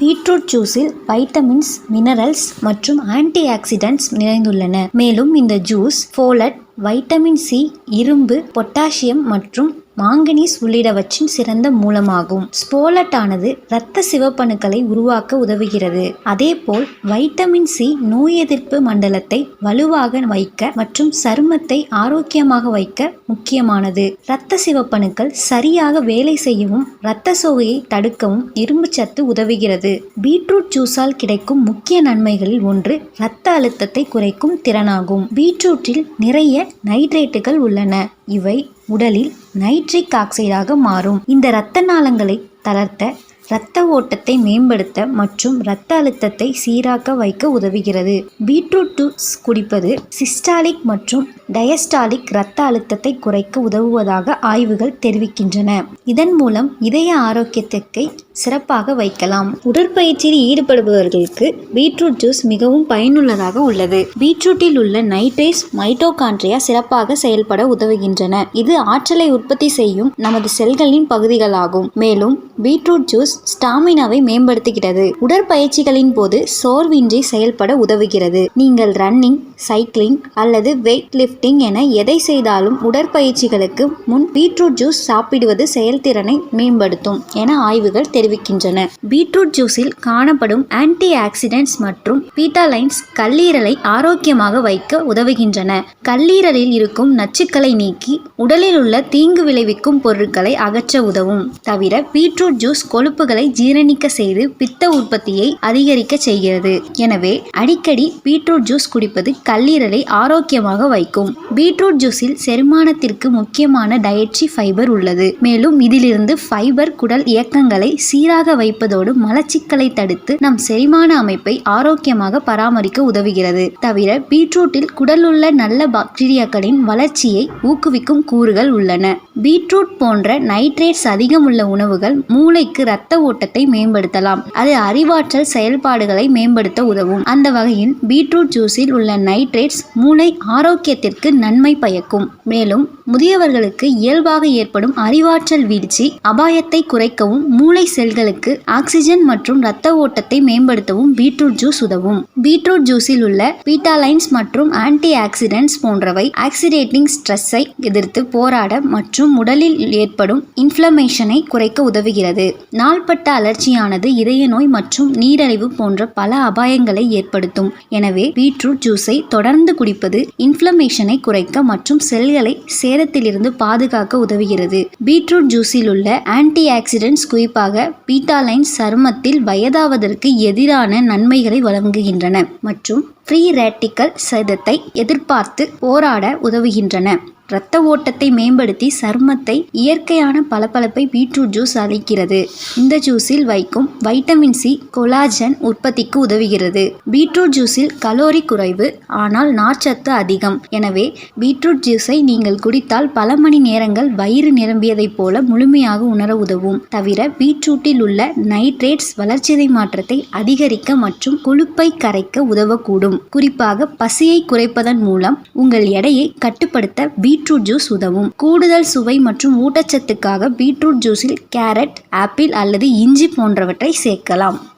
Beetroot ஜூஸில் vitamins minerals மற்றும் antioxidants நிறைந்துள்ளன. மேலும் இந்த ஜூஸ் ஃபோலட் வைட்டமின் சி இரும்பு பொட்டாசியம் மற்றும் மாங்கனீஸ் உள்ளிட்டவற்றின் சிறந்த மூலமாகும். ஸ்போலட்டானது இரத்த சிவப்பணுக்களை உருவாக்க உதவுகிறது. அதேபோல் வைட்டமின் சி நோய் எதிர்ப்பு மண்டலத்தை வலுவாக வைக்க மற்றும் சருமத்தை ஆரோக்கியமாக வைக்க முக்கியமானது. இரத்த சிவப்பணுக்கள் சரியாக வேலை செய்யவும் இரத்த சோகையை தடுக்கவும் இரும்பு சத்து உதவுகிறது. பீட்ரூட் ஜூஸால் கிடைக்கும் முக்கிய நன்மைகளில் ஒன்று இரத்த அழுத்தத்தை குறைக்கும் திறனாகும். பீட்ரூட்டில் நிறைய நைட்ரேட்டுகள் உள்ளன. இவை உடலில் நைட்ரிக் ஆக்சைடாக மாறும். இந்த இரத்த நாளங்களை தளர்த்த இரத்த ஓட்டத்தை மேம்படுத்த மற்றும் இரத்த அழுத்தத்தை சீராக்க வைக்க உதவுகிறது. பீட்ரூட் ஜூஸ் குடிப்பது சிஸ்டாலிக் மற்றும் டயஸ்டாலிக் இரத்த அழுத்தத்தை குறைக்க உதவுவதாக ஆய்வுகள் தெரிவிக்கின்றன. இதன் மூலம் இதய ஆரோக்கியத்திற்கு சிறப்பாக வைக்கலாம். உடற்பயிற்சியில் ஈடுபடுபவர்களுக்கு பீட்ரூட் ஜூஸ் மிகவும் பயனுள்ளதாக உள்ளது. பீட்ரூட்டில் உள்ள நைட்ரேஸ் மைட்டோகாண்ட்ரியா சிறப்பாக செயல்பட உதவுகின்றன. இது ஆற்றலை உற்பத்தி செய்யும் நமது செல்களின் பகுதிகளாகும். மேலும் பீட்ரூட் ஜூஸ் ஸ்டாமினாவை மேம்படுத்துகிறது. உடற்பயிற்சிகளின் போது சோர்வின்றி செயல்பட உதவுகிறது. நீங்கள் ரன்னிங் சைக்கிளிங் அல்லது வெயிட் லிஃப்ட் லிஃப்டிங் என எதை செய்தாலும் உடற்பயிற்சிகளுக்கு முன் பீட்ரூட் ஜூஸ் சாப்பிடுவது செயல்திறனை மேம்படுத்தும் என ஆய்வுகள் தெரிவிக்கின்றன. பீட்ரூட் ஜூஸில் காணப்படும் ஆன்டி ஆக்சிடென்ட்ஸ் மற்றும் பீட்டாலைன்ஸ் கல்லீரலை ஆரோக்கியமாக வைக்க உதவுகின்றன. கல்லீரலில் இருக்கும் நச்சுக்களை நீக்கி உடலில் உள்ள தீங்கு விளைவிக்கும் பொருட்களை அகற்ற உதவும். தவிர பீட்ரூட் ஜூஸ் கொழுப்புகளை ஜீரணிக்க செய்து பித்த உற்பத்தியை அதிகரிக்க செய்கிறது. எனவே அடிக்கடி பீட்ரூட் ஜூஸ் குடிப்பது கல்லீரலை ஆரோக்கியமாக வைக்கும். பீட்ரூட் ஜூஸில் செரிமானத்திற்கு முக்கியமான டயட்ரி ஃபைபர் உள்ளது. மேலும் இதிலிருந்து ஃபைபர் குடல் இயக்கங்களை சீராக வைப்பதோடு மலச்சிக்கலை தடுத்து நம் செரிமான அமைப்பை ஆரோக்கியமாக பராமரிக்க உதவுகிறது. தவிர பீட்ரூட்டில் குடலுள்ள நல்ல பாக்டீரியாக்களின் வளர்ச்சியை ஊக்குவிக்கும் கூறுகள் உள்ளன. பீட்ரூட் போன்ற நைட்ரேட்ஸ் அதிகம் உள்ள உணவுகள் மூளைக்கு இரத்த ஓட்டத்தை மேம்படுத்தலாம். அது அறிவாற்றல் செயல்பாடுகளை மேம்படுத்த உதவும். அந்த வகையில் பீட்ரூட் ஜூஸில் உள்ள நைட்ரேட்ஸ் மூளை ஆரோக்கியத்திற்கு நன்மை பயக்கும். மேலும் முதியவர்களுக்கு இயல்பாக ஏற்படும் அறிவாற்றல் வீழ்ச்சி அபாயத்தை குறைக்கவும் மூளை செல்களுக்கு ஆக்சிஜன் மற்றும் இரத்த ஓட்டத்தை மேம்படுத்தவும் பீட்ரூட் ஜூஸ் உதவும். பீட்ரூட் ஜூஸில் உள்ள பீட்டாலைன்ஸ் மற்றும் ஆன்டி ஆக்சிடென்ட்ஸ் போன்றவை ஆக்சிடேட்டிங் ஸ்ட்ரெஸ்ஸை எதிர்த்து போராட மற்றும் உடலில் ஏற்படும் இன்ஃப்ளமேஷனை குறைக்க உதவுகிறது. நாள்பட்ட அலர்ச்சியானது இதய நோய் மற்றும் நீரழிவு போன்ற பல அபாயங்களை ஏற்படுத்தும். எனவே பீட்ரூட் ஜூஸை தொடர்ந்து குடிப்பது இன்ஃப்ளமேஷனை குறைக்க மற்றும் செல்களை சேதத்திலிருந்து பாதுகாக்க உதவுகிறது. பீட்ரூட் ஜூஸில் உள்ள ஆன்டி ஆக்சிடென்ட்ஸ் குறிப்பாக பீட்டாலைன்ஸ் சருமத்தில் வயதாவதற்கு எதிரான நன்மைகளை வழங்குகின்றன மற்றும் ஃப்ரீ ரேட்டிக்கல் சேதத்தை எதிர்பார்த்து போராட உதவுகின்றன. இரத்த ஓட்டத்தை மேம்படுத்தி சருமத்தை இயற்கையான பளபளப்பை பீட்ரூட் ஜூஸ் அளிக்கிறது. இந்த ஜூஸில் வைக்கும் வைட்டமின் சி கொலாஜன் உற்பத்திக்கு உதவுகிறது. பீட்ரூட் ஜூஸில் கலோரி குறைவு ஆனால் நார்ச்சத்து அதிகம். எனவே பீட்ரூட் ஜூஸை நீங்கள் குடித்தால் பல மணி நேரங்கள் வயிறு நிரம்பியதைப் போல முழுமையாக உணர உதவும். தவிர பீட்ரூட்டில் உள்ள நைட்ரேட்ஸ் வளர்ச்சிதை மாற்றத்தை அதிகரிக்க மற்றும் கொழுப்பை கரைக்க உதவக்கூடும். குறிப்பாக பசியை குறைப்பதன் மூலம் உங்கள் எடையை கட்டுப்படுத்த பீட் பீட்ரூட் ஜூஸ் உதவும். கூடுதல் சுவை மற்றும் ஊட்டச்சத்துக்காக பீட்ரூட் ஜூஸில் கேரட் ஆப்பிள் அல்லது இஞ்சி போன்றவற்றை சேர்க்கலாம்.